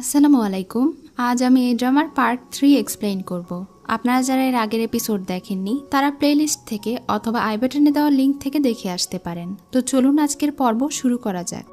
আসসালামু আলাইকুম। আজ আমি এই ড্রামার পার্ট থ্রি এক্সপ্লেইন করব। আপনারা যারা এর আগের এপিসোড দেখেননি, তারা প্লেলিস্ট থেকে অথবা আইবেটনে দেওয়া লিঙ্ক থেকে দেখে আসতে পারেন। তো চলুন আজকের পর্ব শুরু করা যাক।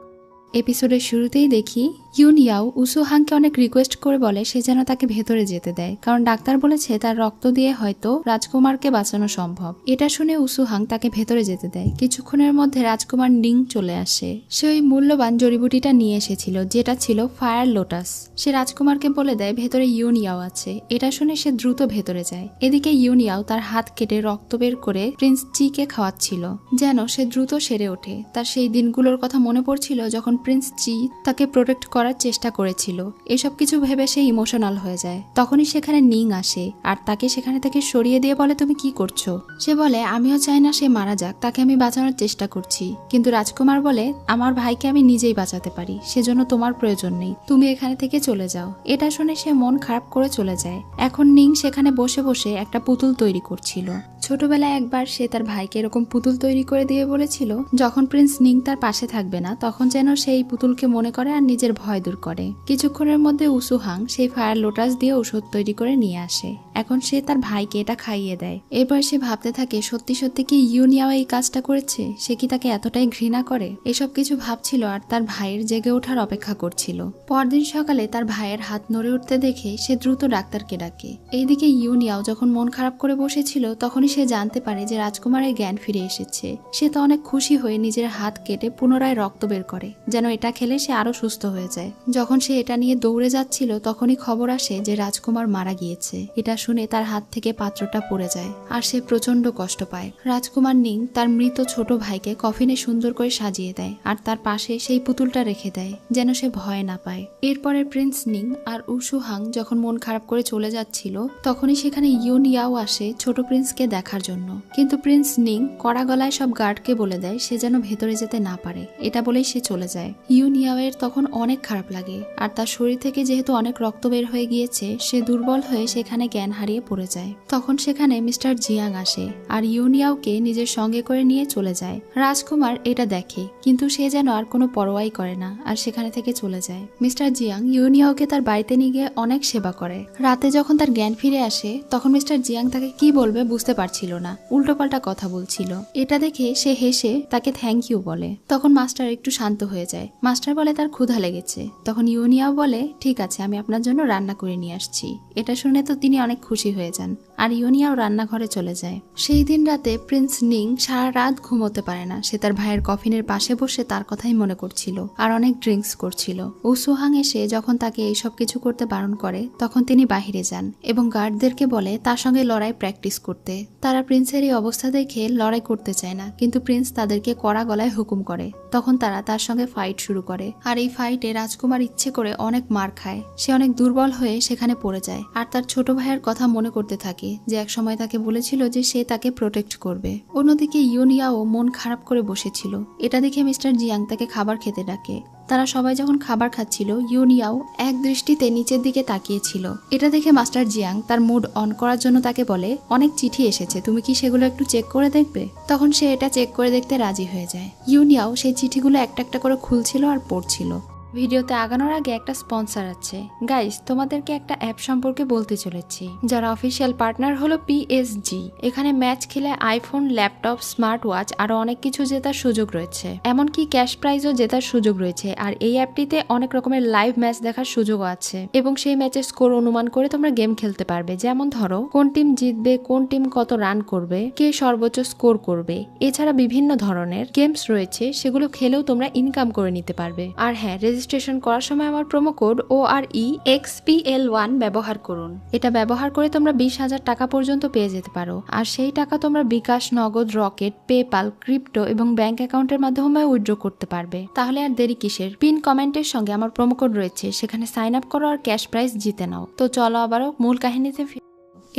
এপিসোডের শুরুতেই দেখি ইউন ইয়াও উসুহাংকে অনেক রিকোয়েস্ট করে বলে সে যেন তাকে ভেতরে যেতে দেয়। কারণ ডাক্তার বলেছে তার রক্ত দিয়ে হয়তো রাজকুমারকে বাঁচানো সম্ভব। এটা শুনে উসুহাং তাকে ভেতরে যেতে দেয়। কিছুক্ষণের মধ্যে রাজকুমার নিং চলে আসে। সে ওই মূল্যবান জড়িবুটিটা নিয়ে এসেছিল, যেটা ছিল ফায়ার লোটাস। সে রাজকুমারকে বলে দেয়, ভেতরে ইউন ইয়াও আছে। এটা শুনে সে দ্রুত ভেতরে যায়। এদিকে ইউন ইয়াও তার হাত কেটে রক্ত বের করে প্রিন্স চিকে খাওয়াচ্ছিল, যেন সে দ্রুত সেরে ওঠে। তার সেই দিনগুলোর কথা মনে পড়ছিল যখন প্রিন্স জি তাকে প্রোটেক্ট করার চেষ্টা করেছিল। এসব কিছু ভেবে সে ইমোশনাল হয়ে যায়। তখনই সেখানে নিং আসে আর তাকে সেখানে থেকে সরিয়ে দিয়ে বলে, তুমি কি করছ? সে বলে, আমিও চাই না সে মারা যাক, তাকে আমি বাঁচানোর চেষ্টা করছি। কিন্তু রাজকুমার বলে, আমার ভাইকে আমি নিজেই বাঁচাতে পারি, সেজন্য তোমার প্রয়োজন নেই। তুমি এখানে থেকে চলে যাও। এটা শুনে সে মন খারাপ করে চলে যায়। এখন নিং সেখানে বসে বসে একটা পুতুল তৈরি করছিল। ছোটবেলায় একবার সে তার ভাইকে এরকম পুতুল তৈরি করে দিয়ে বলেছিল, যখন প্রিন্স নিং তার পাশে থাকবে না, তখন যেন সেই পুতুলকে মনে করে আর নিজের ভয় দূর করে। কিছুক্ষণের মধ্যে উসুহাং সেই ফায়ার লোটাস দিয়ে ওষুধ তৈরি করে নিয়ে আসে। এখন সে তার ভাইকে এটা খাইয়ে দেয়। এরপর সে ভাবতে থাকে, সত্যি সত্যি কি ইউনিয়াও এই কাজটা করেছে? সে কি তাকে এতটাই ঘৃণা করে? এসব কিছু ভাবছিল আর তার ভাইয়ের জেগে ওঠার অপেক্ষা করছিল। পরদিন সকালে তার ভাইয়ের হাত নড়ে উঠতে দেখে সে দ্রুত ডাক্তারকে ডাকে। এইদিকে ইউনিয়াও যখন মন খারাপ করে বসেছিল, তখনই সে জানতে পারে যে রাজকুমারের জ্ঞান ফিরে এসেছে। সে তো অনেক খুশি হয়ে নিজের হাত কেটে পুনরায় রক্ত বের করে। যেন এটা খেলে সে আরও সুস্থ হয়ে যায়। যখন সে এটা নিয়ে দৌড়ে যাচ্ছিল, তখনই খবর আসে যে রাজকুমার মারা গিয়েছে। এটা শুনে তার হাত থেকে পাত্রটা পড়ে যায় আর সে প্রচণ্ড কষ্ট পায়। রাজকুমার নিং তার মৃত ছোট ভাইকে কফিনে সুন্দর করে সাজিয়ে দেয় আর তার পাশে সেই পুতুলটা রেখে দেয়, যেন সে ভয় না পায়। এরপরে প্রিন্স নিং আর উসুহাং যখন মন খারাপ করে চলে যাচ্ছিল, তখনই সেখানে ইউন ইয়াও আসে ছোট প্রিন্সকে দেখার জন্য। কিন্তু প্রিন্স নিং কড়া গলায় সব গার্ডকে বলে দেয়, সে যেন ভেতরে যেতে না পারে। এটা বলেই সে চলে যায়। ইউন ইয়াওয়ের তখন অনেক খারাপ লাগে, আর তার শরীর থেকে যেহেতু অনেক রক্ত বের হয়ে গিয়েছে, সে দুর্বল হয়ে সেখানে জ্ঞান হারিয়ে পড়ে যায়। তখন সেখানে মিস্টার জিয়াং আসে, আর ইউনিয়াওকে নিজের সঙ্গে করে নিয়ে চলে যায়। রাজকুমার এটা দেখে, কিন্তু সে যেন আর কোনো পরোয়াই করে না, আর সেখানে থেকে চলে যায়। মিস্টার জিয়াং ইউনিয়াওকে তার বাড়িতে নিয়ে গিয়ে অনেক সেবা করে। রাতে যখন তার জ্ঞান ফিরে আসে, তখন মিস্টার জিয়াং তাকে কি বলবে বুঝতে পারছিল না, উল্টোপাল্টা কথা বলছিল। এটা দেখে সে হেসে তাকে থ্যাংক ইউ বলে। তখন মাস্টার একটু শান্ত হয়ে যায়। মাস্টার বলে, তার ক্ষুধা লেগেছে। তখন ইউনিয়াও বলে, ঠিক আছে, আমি আপনার জন্য রান্না করে নিয়ে আসছি। এটা শুনে তো তিনি অনেক খুশি হয়ে যান। আর ইউনিয়াও রান্নাঘরে চলে যায়। সেই দিন রাতে প্রিন্স নিং সারা রাত ঘুমোতে পারে না। সে তার ভাইয়ের কফিনের পাশে বসে তার কথাই মনে করছিল আর অনেক ড্রিঙ্কস করছিল। ও উসুহাং এসে যখন তাকে এইসব কিছু করতে বারণ করে, তখন তিনি বাহিরে যান এবং গার্ডদেরকে বলে তার সঙ্গে লড়াই প্র্যাকটিস করতে। তারা প্রিন্সের এই অবস্থা দেখে লড়াই করতে চায় না, কিন্তু প্রিন্স তাদেরকে কড়া গলায় হুকুম করে। তখন তারা তার সঙ্গে ফাইট শুরু করে আর এই ফাইটে রাজকুমার ইচ্ছে করে অনেক মার খায়। সে অনেক দুর্বল হয়ে সেখানে পড়ে যায় আর তার ছোট ভাইয়ের কথা মনে করতে থাকে। যে এক সময় তাকে বলেছিল যে সে তাকে প্রোটেক্ট করবে। অন্যদিকে ইউনিয়াও মন খারাপ করে বসেছিল। এটা দেখে মিস্টার জিয়াং তাকে খাবার খেতে ডাকে। তারা সবাই যখন খাবার খাচ্ছিল ইউনিয়াও এক দৃষ্টিতে নিচের দিকে তাকিয়েছিল। এটা দেখে মাস্টার জিয়াং তার মুড অন করার জন্য তাকে বলে, অনেক চিঠি এসেছে, তুমি কি সেগুলো একটু চেক করে দেখবে? তখন সে এটা চেক করে দেখতে রাজি হয়ে যায়। ইউনিয়াও সেই চিঠিগুলো একটা একটা করে খুলছিল আর পড়ছিল। ভিডিওতে আগানোর আগে একটা স্পন্সর আছে। গাইস, তোমাদেরকে একটা অ্যাপ সম্পর্কে বলতে চলেছি। যার অফিসিয়াল পার্টনার হলো পিএসজি এখানে ম্যাচ খেলে আইফোন, ল্যাপটপ স্মার্ট ওয়াচ আরও অনেক কিছু জেতার সুযোগ রয়েছে। এমনকি ক্যাশ প্রাইজও জেতার সুযোগ রয়েছে আর এই অ্যাপটিতে অনেক রকমের লাইভ ম্যাচ দেখার সুযোগও আছে। এবং সেই ম্যাচের স্কোর অনুমান করে তোমরা গেম খেলতে পারবে। যেমন ধরো, কোন টিম জিতবে, কোন টিম কত রান করবে, কে সর্বোচ্চ স্কোর করবে। এছাড়া বিভিন্ন ধরনের গেমস রয়েছে, সেগুলো খেলেও তোমরা ইনকাম করে নিতে পারবে। আর হ্যাঁ রেজিস্ট্রেশন করার সময় আমার promo code O R E X P L one ব্যবহার করুন। এটা ব্যবহার করে তোমরা বিশ হাজার টাকা পর্যন্ত পেয়ে যেতে পারো। আর সেই টাকা তোমরা bKash, Nagad, Rocket PayPal crypto এবং ব্যাংক অ্যাকাউন্টের মাধ্যমে উইথড্র করতে পারবে। তাহলে আর দেরি কিসের? পিন কমেন্টের সঙ্গে আমার প্রোমো কোড রয়েছে। সেখানে সাইন আপ করো আর ক্যাশ প্রাইজ জিতে নাও। তো চলো আবারও মূল কাহিনীতে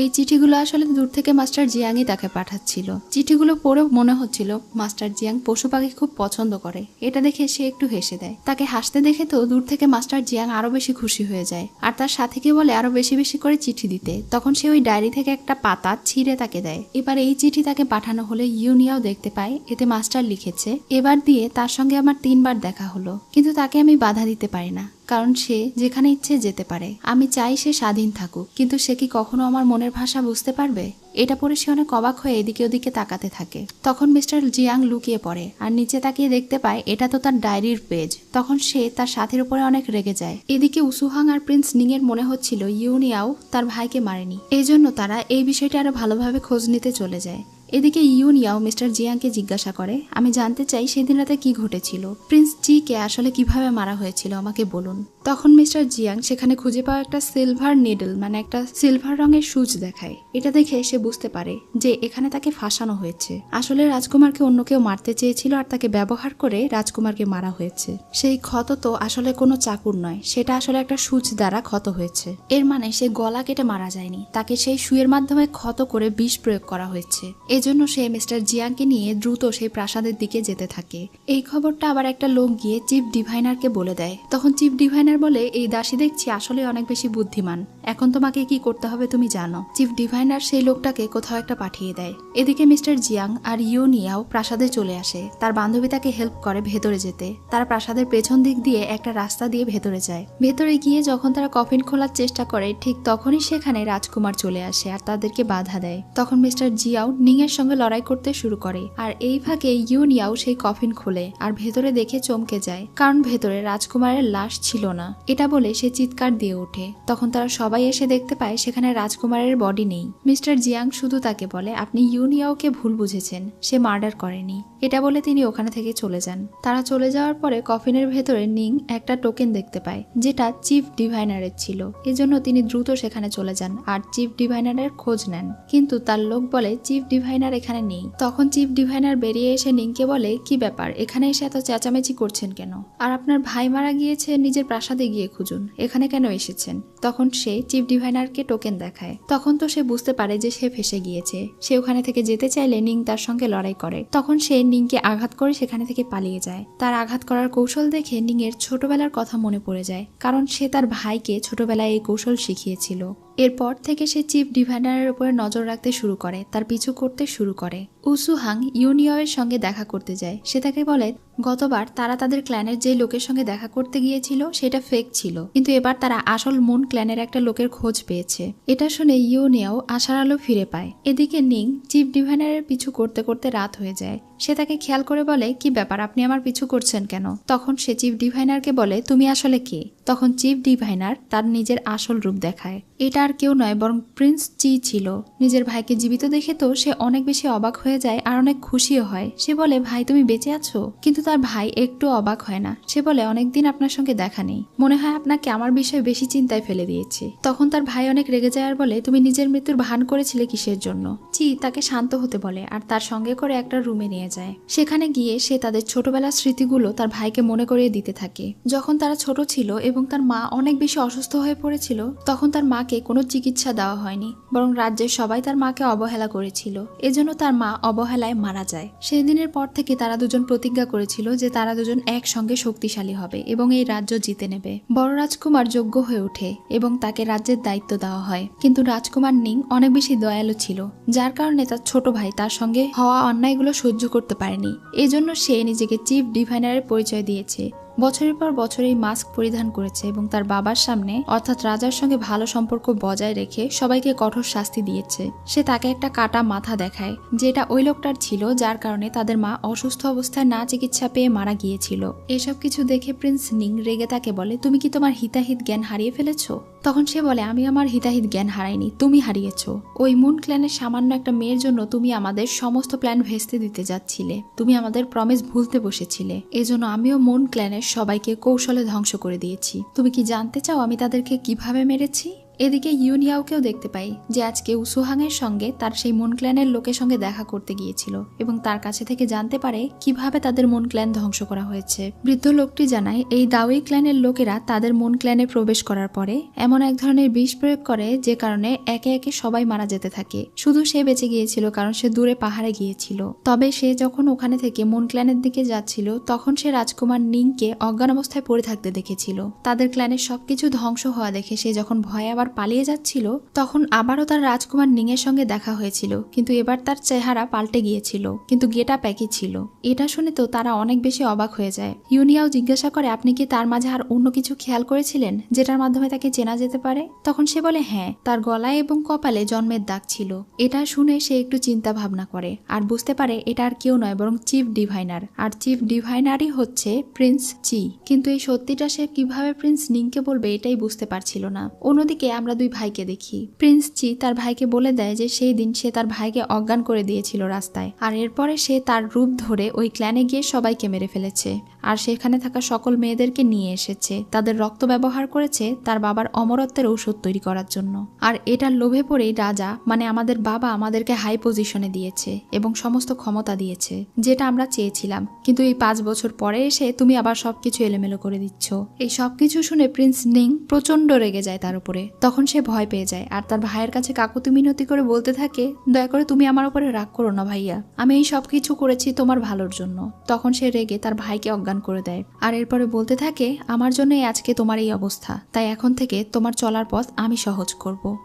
এই চিঠিগুলো আসলে দূর থেকে মাস্টার জিয়াংই তাকে পাঠাচ্ছিল। চিঠিগুলো পড়েও মনে হচ্ছিল মাস্টার জিয়াং পশু পাখি খুব পছন্দ করে। এটা দেখে সে একটু হেসে দেয়। তাকে হাসতে দেখে তো দূর থেকে মাস্টার জিয়াং আরও বেশি খুশি হয়ে যায়। আর তার সাথীকে বলে আরও বেশি বেশি করে চিঠি দিতে। তখন সে ওই ডায়েরি থেকে একটা পাতা ছিঁড়ে তাকে দেয়। এবার এই চিঠি তাকে পাঠানো হলে ইউনিয়াও দেখতে পায়। এতে মাস্টার লিখেছে, এবার দিয়ে তার সঙ্গে আমার তিনবার দেখা হলো। কিন্তু তাকে আমি বাধা দিতে পারি না। কারণ সে যেখানে ইচ্ছে যেতে পারে। আমি চাই সে স্বাধীন থাকুক, কিন্তু সে কি কখনো আমার মনের ভাষা বুঝতে পারবে? এটা পরে সে অনেক অবাক হয়ে এদিকে ওদিকে তাকাতে থাকে। তখন মিস্টার জিয়াং লুকিয়ে পড়ে আর নিচে তাকিয়ে দেখতে পায়, এটা তো তার ডায়েরির পেজ। তখন সে তার সাথীর উপরে অনেক রেগে যায়। এদিকে উসুহাং আর প্রিন্স নিং এর মনে হচ্ছিল ইউনিয়াও তার ভাইকে মারেনি। এই জন্য তারা এই বিষয়টা আরও ভালোভাবে খোঁজ নিতে চলে যায়। এদিকে ইউনিয়াও মিস্টার জিয়াংকে জিজ্ঞাসা করে, আমি জানতে চাই সেদিন রাতে কি ঘটেছিল? প্রিন্স জিকে আসলে কীভাবে মারা হয়েছিল? আমাকে বলুন। তখন মিস্টার জিয়াং সেখানে খুঁজে পাওয়া একটা সিলভার নিডল মানে একটা সিলভার রঙের সুচ দেখায়। এটা দেখে সে বুঝতে পারে যে এখানে তাকে ফাঁসানো হয়েছে। আসলে রাজকুমারকে অন্য কেউ মারতে চেয়েছিল আর তাকে ব্যবহার করে রাজকুমারকে মারা হয়েছে। সেই ক্ষত তো আসলে কোনো চাকুর নয়, সেটা আসলে একটা সুচ দ্বারা ক্ষত হয়েছে। এর মানে সে গলা কেটে মারা যায়নি, তাকে সেই সুয়ের মাধ্যমে ক্ষত করে বিষ প্রয়োগ করা হয়েছে। এজন্য সে মিস্টার জিয়াংকে নিয়ে দ্রুত সেই প্রাসাদের দিকে যেতে থাকে। এই খবরটা আবার একটা লোক গিয়ে চিফ ডিভাইনারকে বলে দেয়। তখন চিফ ডিভাইনার বলে এই দাসী দেখছি আসলে অনেক বেশি বুদ্ধিমান। এখন তোমাকে কি করতে হবে তুমি জানো। চিফ ডিভাইনার সেই লোকটাকে কোথাও একটা পাঠিয়ে দেয়। এদিকে মিস্টার জিয়াং আর ইউনিয়াও প্রাসাদে চলে আসে। তার বান্ধবী তাকে হেল্প করে ভেতরে যেতে। তারা প্রাসাদের পেছন দিক দিয়ে একটা রাস্তা দিয়ে ভেতরে যায়। ভেতরে গিয়ে যখন তারা কফিন খোলার চেষ্টা করে, ঠিক তখনই সেখানে রাজকুমার চলে আসে আর তাদেরকে বাধা দেয়। তখন মিস্টার জিয়াও নিং এর সঙ্গে লড়াই করতে শুরু করে। আর এই ফাঁকে ইউনিয়াও সেই কফিন খোলে আর ভেতরে দেখে চমকে যায়। কারণ ভেতরে রাজকুমারের লাশ ছিল না। এটা বলে সে চিৎকার দিয়ে ওঠে। তখন তারা সবাই এসে দেখতে পায় সেখানে রাজকুমারের বডি নেই। মিস্টার জিয়াং শুধু তাকে বলে, আপনি ইউনিয়াওকে ভুল বুঝেছেন। সে মার্ডার করেনি। এটা বলে তিনি ওখানে থেকে চলে যান। তারা চলে যাওয়ার পরে কফিনের ভেতরে নিং একটা টোকেন দেখতে পায়, যেটা চিফ ডিভাইনারের ছিল। এজন্য তিনি দ্রুত সেখানে চলে যান আর চিফ ডিভাইনারের খোঁজ নেন। কিন্তু তার লোক বলে, চিফ ডিভাইনার এখানে নেই। তখন চিফ ডিভাইনার বেরিয়ে এসে নিংকে বলে, কি ব্যাপার? এখানে এসে এত চেঁচামেচি করছেন কেন? আর আপনার ভাই মারা গিয়েছে, নিজের প্রাসাদে গিয়ে খুঁজুন। এখানে কেন এসেছেন? তখন সে চিফ ডিভাইনারকে টোকেন দেখায়। তখন তো সে বুঝতে পারে যে সে ফেসে গিয়েছে। সে ওখানে থেকে যেতে চাইলে নিং তার সঙ্গে লড়াই করে। তখন সে নিংকে আঘাত করে সেখানে থেকে পালিয়ে যায়। তার আঘাত করার কৌশল দেখে নিং এর ছোটবেলার কথা মনে পড়ে যায়, কারণ সে তার ভাইকে ছোটবেলায় এই কৌশল শিখিয়েছিল। এরপর থেকে সে চিফ ডিভাইনারের উপরে নজর রাখতে শুরু করে, তার পিছু করতে শুরু করে। উসুহাং ইউনিয়য়ের সঙ্গে দেখা করতে যায়। সে তাকে বলে, গতবার তারা তাদের ক্ল্যানের যে লোকের সঙ্গে দেখা করতে গিয়েছিল, সেটা ফেক ছিল। কিন্তু এবার তারা আসল মুন ক্ল্যানের একটা লোকের খোঁজ পেয়েছে। এটা শুনে ইউনিয়াও আশার আলো ফিরে পায়। এদিকে নিং, চিফ ডিভাইনারের পিছু করতে করতে রাত হয়ে যায়। সে তাকে খেয়াল করে বলে, কি ব্যাপার? আপনি আমার পিছু করছেন কেন? তখন সে চিফ ডিভাইনারকে বলে, তুমি আসলে কে? তখন চিফ ডিভাইনার তার নিজের আসল রূপ দেখায়। এটা আর কেউ নয়, বরং প্রিন্স চি ছিল। নিজের ভাইকে জীবিত দেখে তো সে অনেক বেশি অবাক হয়ে যায় আর অনেক খুশিও হয়। সে বলে, ভাই, তুমি বেঁচে আছো? কিন্তু তার ভাই একটু অবাক হয় না। সে বলে, অনেকদিন আপনার সঙ্গে দেখা নেই। মনে হয় আপনাকে আমার বিষয়ে বেশি চিন্তায় ফেলে দিয়েছি। তখন তার ভাই অনেক রেগে যায় আর বলে, তুমি নিজের মৃত্যুর ভান করেছিলে কিসের জন্য? চি তাকে শান্ত হতে বলে, আর তার সঙ্গে করে একটা রুমে নিয়ে যায়। সেখানে গিয়ে সে তাদের ছোটবেলার স্মৃতিগুলো তার ভাইকে মনে করিয়ে দিতে থাকে। যখন তারা ছোট ছিল এবং তার মা অনেক বেশি অসুস্থ হয়ে পড়েছিল, তখন তার মাকে কোনো চিকিৎসা দেওয়া হয়নি, বরং রাজ্যের সবাই তার মাকে অবহেলা করেছিল। এজন্য তার মা অবহেলায় মারা যায়। সেই দিনের পর থেকে তারা দুজন প্রতিজ্ঞা করেছিল যে তারা দুজন একসঙ্গে শক্তিশালী হবে এবং এই রাজ্য জিতে নেবে। বড় রাজকুমার যোগ্য হয়ে ওঠে এবং তাকে রাজ্যের দায়িত্ব দেওয়া হয়। কিন্তু রাজকুমার নিং অনেক বেশি দয়ালু ছিল, যার কারণে তার ছোট ভাই তার সঙ্গে হওয়া অন্যায়গুলো সহ্য করতে পারেনি। এজন্য সে নিজেকে চিফ ডিভাইনারের পরিচয় দিয়েছে। বছরের পর বছর এই মাস্ক পরিধান করেছে এবং তার বাবার সামনে, অর্থাৎ রাজার সঙ্গে ভালো সম্পর্ক বজায় রেখে সবাইকে কঠোর শাস্তি দিয়েছে। সে তাকে একটা কাটা মাথা দেখায়, যেটা ওই লোকটার ছিল, যার কারণে তাদের মা অসুস্থ অবস্থায় না চিকিৎসা পেয়ে মারা গিয়েছিল। এসব কিছু দেখে প্রিন্স নিং রেগে তাকে বলে, তুমি কি তোমার হিতাহিত জ্ঞান হারিয়ে ফেলেছো? তখন সে বলে, আমি আমার হিতাহিত জ্ঞান হারাইনি, তুমি হারিয়েছ। ওই মুন ক্ল্যানের সামান্য একটা মেয়ের জন্য তুমি আমাদের সমস্ত প্ল্যান ভেস্তে দিতে যাচ্ছিলে। তুমি আমাদের প্রমিস ভুলতে বসেছিলে। এজন্য আমিও মুন ক্ল্যানের সবাইকে কৌশলে ধ্বংস করে দিয়েছি। তুমি কি জানতে চাও আমি তাদেরকে কীভাবে মেরেছি? এদিকে ইউনিয়াওকেও দেখতে পাই যে আজকে উসুহাংয়ের সঙ্গে তার সেই মন ক্ল্যানের লোকের সঙ্গে দেখা করতে গিয়েছিল এবং তার কাছে থেকে জানতে পারে কীভাবে তাদের মন ক্ল্যান ধ্বংস করা হয়েছে। বৃদ্ধ লোকটি জানায়, এই দাওয়ি ক্ল্যানের লোকেরা তাদের মন ক্ল্যানে প্রবেশ করার পরে এমন এক ধরনের বিষ প্রয়োগ করে যে কারণে একে একে সবাই মারা যেতে থাকে। শুধু সে বেঁচে গিয়েছিল কারণ সে দূরে পাহাড়ে গিয়েছিল। তবে সে যখন ওখানে থেকে মন ক্ল্যানের দিকে যাচ্ছিল, তখন সে রাজকুমার নিংকে অজ্ঞান অবস্থায় পড়ে থাকতে দেখেছিল। তাদের ক্ল্যানের সবকিছু ধ্বংস হওয়া দেখে সে যখন ভয়ে আবার পালিয়ে যাচ্ছিল, তখন আবারও তার রাজকুমার নিংয়ের সঙ্গে দেখা হয়েছিল, কিন্তু এবার তার চেহারা পাল্টে গিয়েছিল, কিন্তু গেটা প্যাকই ছিল। এটা শুনে তো তারা অনেক বেশি অবাক হয়ে যায়। ইউনিয়াও জিজ্ঞাসা করে, আপনি কি তার মাঝে আর অন্য কিছু খেয়াল করেছিলেন, যেটার মাধ্যমে তাকে চেনা যেতে পারে? তখন সে বলে হ্যাঁ তার গলায় এবং কপালে জন্মের দাগ ছিল। এটা শুনে সে একটু চিন্তা ভাবনা করে, আর বুঝতে পারে এটা আর কেউ নয়, বরং চিফ ডিভাইনার। আর চিফ ডিভাইনারই হচ্ছে প্রিন্স চি, কিন্তু এই সত্যিটা সে কীভাবে প্রিন্স নিংকে বলবে এটাই বুঝতে পারছিল না। অন্যদিকে আমরা দুই ভাইকে দেখি। প্রিন্স চি তার ভাইকে বলে দেয় যে সেই দিন সে তার ভাইকে অজ্ঞান করে দিয়েছিল রাস্তায়। আর এরপরে সে তার রূপ ধরে ওই ক্ল্যানে গিয়ে সবাইকে মেরে ফেলেছে। আর সেখানে থাকা সকল মেয়েদেরকে নিয়ে এসেছে। তাদের রক্ত ব্যবহার করেছে তার বাবার অমরত্বের ঔষধ তৈরি করার জন্য। আর এটার লোভে পড়েই রাজা মানে আমাদের বাবা আমাদেরকে হাই পজিশনে দিয়েছে এবং সমস্ত ক্ষমতা দিয়েছে, যেটা আমরা চেয়েছিলাম। কিন্তু এই পাঁচ বছর পরে এসে তুমি আবার সবকিছু এলোমেলো করে দিচ্ছ। এই সবকিছু শুনে প্রিন্স নিং প্রচণ্ড রেগে যায় তার উপরে। তখন সে ভয় পেয়ে যায়। আর তার ভাইয়ের কাছে কাকুতি মিনতি করে বলতে থাকে, দয়া করে তুমি আমার উপরে রাগ করো না ভাইয়া। আমি এই সব কিছু করেছি তোমার ভালোর জন্য। তখন সে রেগে তার ভাইকে অজ্ঞান করে দেয়। আর এরপরে বলতে থাকে, আমার জন্যই আজকে তোমার এই অবস্থা। তাই এখন থেকে তোমার চলার পথ আমি সহজ করব।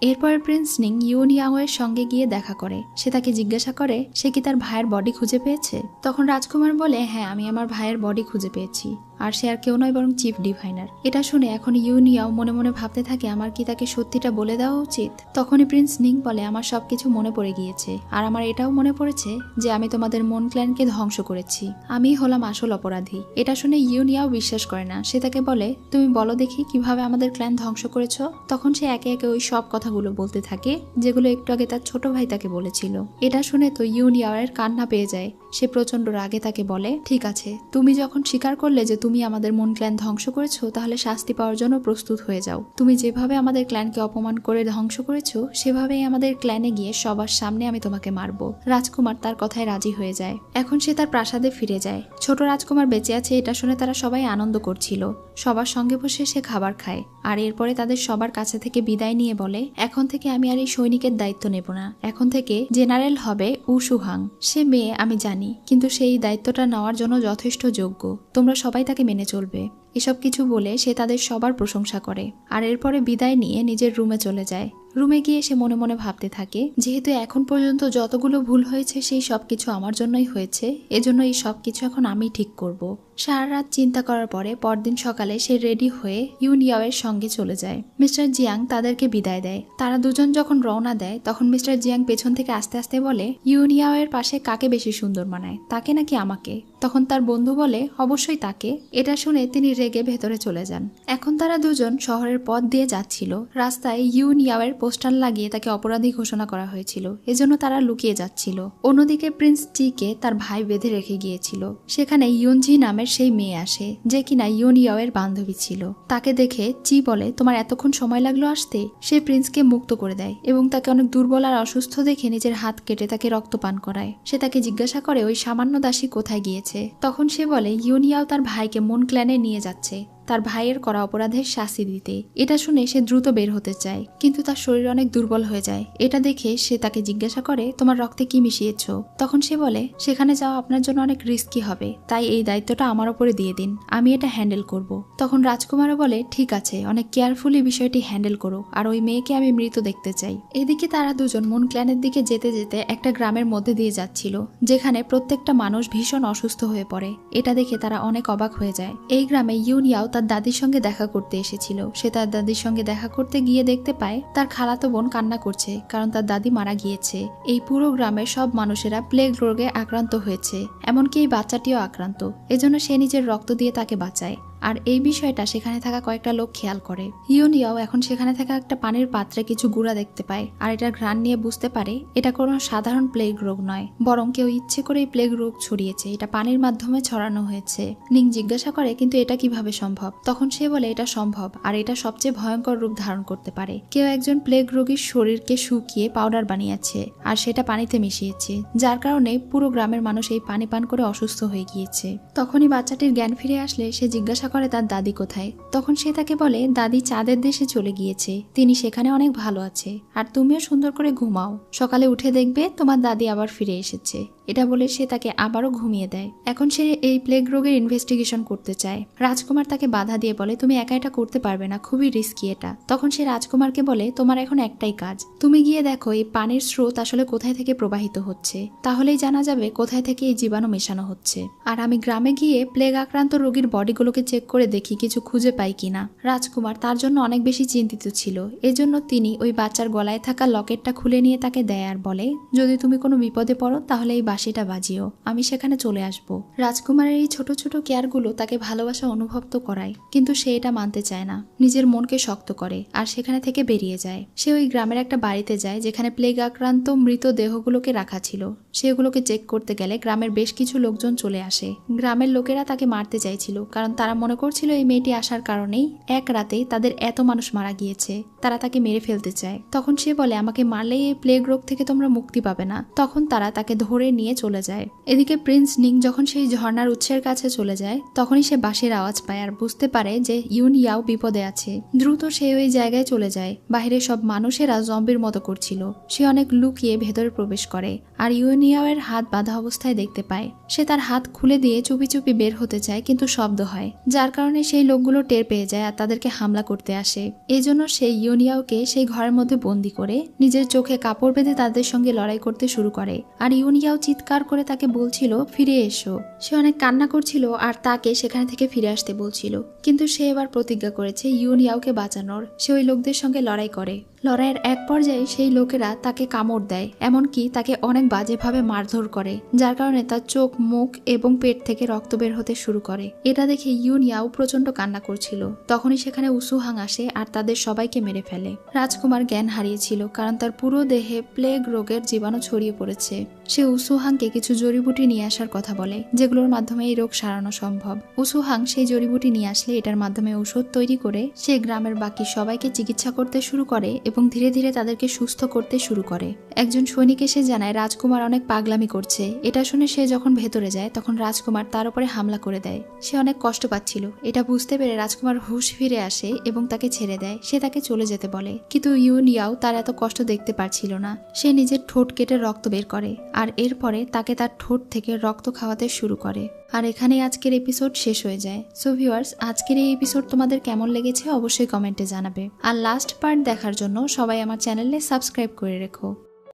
এরপর প্রিন্স নিং ইউনিয়াংয়ের সঙ্গে গিয়ে দেখা করে। সে তাকে জিজ্ঞাসা করে, সে কি তার ভাইয়ের বডি খুঁজে পেয়েছে? তখন রাজকুমার বলে হ্যাঁ আমি আমার ভাইয়ের বডি খুঁজে পেয়েছি। আর সে আর কেউ নয় বরং চিফ ডিভাইনার। এটা শুনে এখন ইউনিয়াও মনে মনে ভাবতে থাকে, আমার কি তাকে সত্যিটা বলে দেওয়া উচিত? তখনই প্রিন্স নিং বলে, আমার সবকিছু মনে পড়ে গিয়েছে। আর আমার এটাও মনে পড়েছে যে, আমি তোমাদের মন ক্ল্যানকে ধ্বংস করেছি। আমি হলাম আসল অপরাধী। এটা শুনে ইউনিয়াও বিশ্বাস করে না। সে তাকে বলে, তুমি বলো দেখি কীভাবে আমাদের ক্ল্যান ধ্বংস করেছ? তখন সে একে একে ওই সব কথাগুলো বলতে থাকে, যেগুলো একটু আগে তার ছোট ভাই তাকে বলেছিল। এটা শুনে তো ইউনিয়ারের কান্না পেয়ে যায়। সে প্রচণ্ড রাগে তাকে বলে, ঠিক আছে, তুমি যখন স্বীকার করলে যে তুমি আমাদের মন ক্ল্যান ধ্বংস করেছ, তাহলে শাস্তি পাওয়ার জন্য প্রস্তুত হয়ে যাও। তুমি যেভাবে আমাদের ক্ল্যানকে অপমান করে ধ্বংস করেছ, সেভাবেই আমাদের ক্ল্যানে গিয়ে সবার সামনে আমি তোমাকে মারবো। রাজকুমার তার কথায় রাজি হয়ে যায়। এখন সে তার প্রাসাদে ফিরে যায়। ছোট রাজকুমার বেঁচে আছে, এটা শুনে তারা সবাই আনন্দ করছিল। সবার সঙ্গে বসে সে খাবার খায়। আর এরপরে তাদের সবার কাছে থেকে বিদায় নিয়ে বলে, এখন থেকে আমি আর এই সৈনিকের দায়িত্ব নেব না। এখন থেকে জেনারেল হবে উসুহাং সে মেয়ে আমি জানি। কিন্তু সেই দায়িত্বটা নেওয়ার জন্য যথেষ্ট যোগ্য। তোমরা সবাই তাকে মেনে চলবে। এসব কিছু বলে সে তাদের সবার প্রশংসা করে। আর এরপরে বিদায় নিয়ে নিজের রুমে চলে যায়। রুমে গিয়ে সে মনে মনে ভাবতে থাকে, যেহেতু এখন পর্যন্ত যতগুলো ভুল হয়েছে, সেই সব কিছু আমার জন্যই হয়েছে, এজন্য এই সব কিছু এখন আমি ঠিক করব। সারা রাত চিন্তা করার পরে পরদিন সকালে সে রেডি হয়ে ইউনিয়াওয়ের সঙ্গে চলে যায়। মিস্টার জিয়াং তাদেরকে বিদায় দেয়। তারা দুজন যখন রওনা দেয়, তখন মিস্টার জিয়াং পেছন থেকে আস্তে আস্তে বলে ইউনিয়াওয়ের পাশে কাকে বেশি সুন্দর মানায়, তাকে নাকি আমাকে? তখন তার বন্ধু বলে, অবশ্যই তাকে। এটা শুনে তিনি রেগে ভেতরে চলে যান। এখন তারা দুজন শহরের পথ দিয়ে যাচ্ছিল। রাস্তায় ইউনিয়াওয়ের পোস্টার লাগিয়ে তাকে অপরাধী ঘোষণা করা হয়েছিল। এজন্য তারা লুকিয়ে যাচ্ছিল। অন্যদিকে প্রিন্স চিকে তার ভাই বেঁধে রেখে গিয়েছিল। সেখানে ইউনজি নামের সেই মেয়ে আসে, যে কিনা ইউনিয়াওয়ের বান্ধবী ছিল। তাকে দেখে চি বলে, তোমার এতক্ষণ সময় লাগল আসতে? সে প্রিন্সকে মুক্ত করে দেয় এবং তাকে অনেক দুর্বল আর অসুস্থ দেখে নিজের হাত কেটে তাকে রক্তপান করায়। সে তাকে জিজ্ঞাসা করে, ওই সামান্য দাসী কোথায় গিয়েছে? তখন সে বলে ইউনিয়াও তার ভাইকে মন ক্ল্যানে নিয়ে যাচ্ছে। তার ভাইয়ের করা অপরাধের শাস্তি দিতে। এটা শুনে সে দ্রুত বের হতে চায়, কিন্তু তার শরীর অনেক দুর্বল হয়ে যায়। এটা দেখে সে তাকে জিজ্ঞাসা করে, তোমার রক্তে কি মিশিয়েছ? তখন সে বলে, সেখানে যাওয়া আপনার জন্য অনেক রিস্কি হবে, তাই এই দায়িত্বটা আমার ওপরে দিয়ে দিন, আমি এটা হ্যান্ডেল করব। তখন রাজকুমারও বলে, ঠিক আছে, অনেক কেয়ারফুলি বিষয়টি হ্যান্ডেল করো, আর ওই মেয়েকে আমি মৃত দেখতে চাই। এদিকে তারা দুজন মন ক্ল্যানের দিকে যেতে যেতে একটা গ্রামের মধ্যে দিয়ে যাচ্ছিল, যেখানে প্রত্যেকটা মানুষ ভীষণ অসুস্থ হয়ে পড়ে। এটা দেখে তারা অনেক অবাক হয়ে যায়। এই গ্রামে ইউনিয়াও তার দাদির সঙ্গে দেখা করতে এসেছিল। সে তার দাদির সঙ্গে দেখা করতে গিয়ে দেখতে পায়, তার খালাতো বোন কান্না করছে, কারণ তার দাদি মারা গিয়েছে। এই পুরো গ্রামের সব মানুষেরা প্লেগ রোগে আক্রান্ত হয়েছে, এমনকি এই বাচ্চাটিও আক্রান্ত। এজন্য সে নিজের রক্ত দিয়ে তাকে বাঁচায়। আর এই বিষয়টা সেখানে থাকা কয়েকটা লোক খেয়াল করে। ইউনিয়াও এখন সেখানে থাকা একটা পানির পাত্রে কিছু গুঁড়া দেখতে পায়, আর এটার ঘ্রাণ নিয়ে বুঝতে পারে এটা কোনো সাধারণ প্লেগ রোগ নয়, বরং কেউ ইচ্ছে করে এই প্লেগ রোগ ছড়িয়েছে, এটা পানির মাধ্যমে ছড়ানো হয়েছে। নিং জিজ্ঞাসা করে, কিন্তু এটা কীভাবে সম্ভব? তখন সে বলে, এটা সম্ভব, আর এটা সবচেয়ে ভয়ঙ্কর রূপ ধারণ করতে পারে। কেউ একজন প্লেগ রোগীর শরীরকে শুকিয়ে পাউডার বানিয়েছে, আর সেটা পানিতে মিশিয়েছে, যার কারণে পুরো গ্রামের মানুষ এই পানি পান করে অসুস্থ হয়ে গিয়েছে। তখনই বাচ্চাটির জ্ঞান ফিরে আসলে সে জিজ্ঞাসা করে তার দাদি কোথায়? তখন সে তাকে বলে, দাদি চাঁদের দেশে চলে গিয়েছে। তিনি সেখানে অনেক ভালো আছে। আর তুমিও সুন্দর করে ঘুমাও। সকালে উঠে দেখবে তোমার দাদি আবার ফিরে এসেছে। এটা বলে সে তাকে আবারও ঘুমিয়ে দেয়। এখন সে এই প্লেগ রোগের ইনভেস্টিগেশন করতে চায়। রাজকুমার তাকে বাধা দিয়ে বলে, তুমি একা এটা করতে পারবে না, খুবই রিস্কি এটা। তখন সে রাজকুমারকে বলে, তোমার এখন একটাই কাজ। তুমি গিয়ে দেখো, এই পানির স্রোত আসলে কোথায় থেকে প্রবাহিত হচ্ছে। তাহলেই জানা যাবে কোথায় থেকে এই জীবাণু মেশানো হচ্ছে। আর আমি গ্রামে গিয়ে প্লেগ আক্রান্ত রোগীর বডিগুলোকে চেক করে দেখি, কিছু খুঁজে পাই কিনা। রাজকুমার তার জন্য অনেক বেশি চিন্তিত ছিল। এজন্য তিনি ওই বাচ্চার গলায় থাকা লকেটটা খুলে নিয়ে তাকে দেয় আর বলে, যদি তুমি কোনো বিপদে পড়ো, তাহলে এই বাঁশিটা বাজিও, আমি সেখানে চলে আসব। রাজকুমারের এই ছোট ছোট কেয়ারগুলো তাকে ভালোবাসা অনুভব তো করায়, কিন্তু সে এটা মানতে চায় না। নিজের মনকে শক্ত করে, আর সেখানে থেকে বেরিয়ে যায়। সে ওই গ্রামের একটা বাড়িতে যায়, যেখানে প্লেগ আক্রান্ত মৃত দেহগুলোকে রাখা ছিল। সেগুলোকে চেক করতে গেলে গ্রামের বেশ কিছু লোকজন চলে আসে। গ্রামের লোকেরা তাকে মারতে চাইছিল, কারণ তারা মনে করছিল এই মেয়েটি আসার কারণেই এক রাতেই তাদের এত মানুষ মারা গিয়েছে, তারা তাকে মেরে ফেলতে চায়। তখন সে বলে, আমাকে মারলেই এই প্লেগ রোগ থেকে তোমরা মুক্তি পাবে না। তখন তারা তাকে ধরে নিয়ে চলে যায়। এদিকে প্রিন্স নিং যখন সেই ঝর্ণার উৎসের কাছে চলে যায়, তখনই সে বাঁশির আওয়াজ পায় আর বুঝতে পারে যে ইউন ইয়াও বিপদে আছে। দ্রুত সে ওই জায়গায় চলে যায়। বাইরে সব মানুষেরা জম্বির মতো করছিল। সে অনেক লুকিয়ে ভেতরে প্রবেশ করে আর ইউনিয়াওয়ের হাত বাঁধা অবস্থায় দেখতে পায়। সে তার হাত খুলে দিয়ে চুপি চুপি বের হতে চায় কিন্তু শব্দ হয়। যার কারণে সেই লোকগুলো টের পেয়ে যায় আর তাদেরকে হামলা করতে আসে। এই জন্য সে ইউনিয়াওকে সেই ঘরের মধ্যে বন্দি করে নিজের চোখে কাপড় বেঁধে তাদের সঙ্গে লড়াই করতে শুরু করে। আর ইউনিয়াও চিৎকার করে তাকে বলছিল, ফিরে এসো। সে অনেক কান্না করছিল আর তাকে সেখানে থেকে ফিরে আসতে বলছিল। কিন্তু সে এবার প্রতিজ্ঞা করেছে ইউনিয়াওকে বাঁচানোর। সে ওই লোকদের সঙ্গে লড়াই করে। লড়াইয়ের এক পর্যায়ে সেই লোকেরা তাকে কামড় দেয়, এমনকি তাকে অনেক বাজেভাবে মারধর করে, যার কারণে তার চোখ, মুখ এবং পেট থেকে রক্ত বের হতে শুরু করে। এটা দেখে ইউনিয়াও প্রচণ্ড কান্না করছিল। তখনই সেখানে উসুহাং আসে আর তাদের সবাইকে মেরে ফেলে। রাজকুমার জ্ঞান হারিয়েছিল, কারণ তার পুরো দেহে প্লেগ রোগের জীবাণু ছড়িয়ে পড়েছে। সে উসুহাংকে কিছু জড়িবুটি নিয়ে আসার কথা বলে, যেগুলোর মাধ্যমে এই রোগ সারানো সম্ভব। উসুহাং সেই জড়িবুটি নিয়ে আসলে এটার মাধ্যমে ঔষধ তৈরি করে সে গ্রামের বাকি সবাইকে চিকিৎসা করতে শুরু করে এবং ধীরে ধীরে তাদেরকে সুস্থ করতে শুরু করে। একজন সৈনিক এসে জানায়, রাজকুমার অনেক পাগলামি করছে। এটা শুনে সে যখন ভেতরে যায়, তখন রাজকুমার তার উপরে হামলা করে দেয়। সে অনেক কষ্ট পাচ্ছিল। এটা বুঝতে পেরে রাজকুমার হুশ ফিরে আসে এবং তাকে ছেড়ে দেয়। সে তাকে চলে যেতে বলে। কিন্তু ইউন ইয়াও তার এত কষ্ট দেখতে পারছিল না। সে নিজের ঠোঁট কেটে রক্ত বের করে। আর এরপরে তাকে তার ঠোঁট থেকে রক্ত খাওয়াতে শুরু করে। আর এখানেই আজকের এপিসোড শেষ হয়ে যায়। সো ভিউয়ার্স আজকের এই এপিসোড তোমাদের কেমন লেগেছে অবশ্যই কমেন্টে জানাবে। আর লাস্ট পার্ট দেখার জন্য সবাই আমার চ্যানেলে সাবস্ক্রাইব করে রেখো।